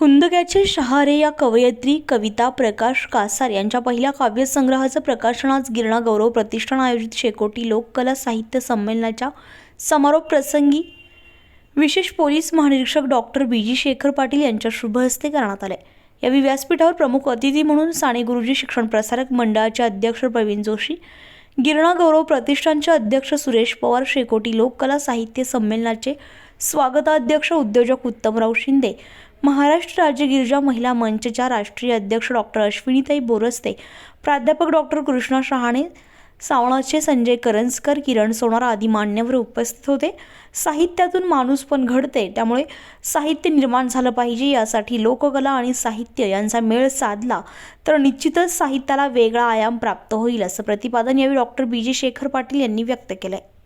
हुंदक्याचे शहारे या कवयित्री कविता प्रकाश कासार यांच्या पहिल्या काव्यसंग्रहाचं प्रकाशन आज गिरणा गौरव प्रतिष्ठान आयोजित शेकोटी लोककला साहित्य संमेलनाच्या समारोप प्रसंगी विशेष पोलीस महानिरीक्षक doctor B G Shekhar Patil यांच्या शुभ हस्ते करण्यात आले. यावेळी व्यासपीठावर प्रमुख अतिथी म्हणून साने गुरुजी शिक्षण प्रसारक मंडळाचे अध्यक्ष प्रवीण जोशी गिरणा गौरव प्रतिष्ठानचे अध्यक्ष सुरेश पवार शेकोटी लोककला साहित्य संमेलनाचे स्वागताध्यक्ष उद्योजक उत्तमराव शिंदे महाराष्ट्र राज्य गिरिजा महिला मंचच्या राष्ट्रीय अध्यक्ष डॉक्टर अश्विनीताई बोरस्ते प्राध्यापक डॉक्टर कृष्णा शहाणे सावणाचे संजय करंजकर किरण सोनार आदी मान्यवर उपस्थित होते. साहित्यातून माणूस पण घडते त्यामुळे साहित्य निर्माण झालं पाहिजे यासाठी लोककला आणि साहित्य यांचा मेळ साधला तर निश्चितच साहित्याला वेगळा आयाम प्राप्त होईल असं प्रतिपादन यावेळी doctor B J Shekhar Patil यांनी व्यक्त केलं आहे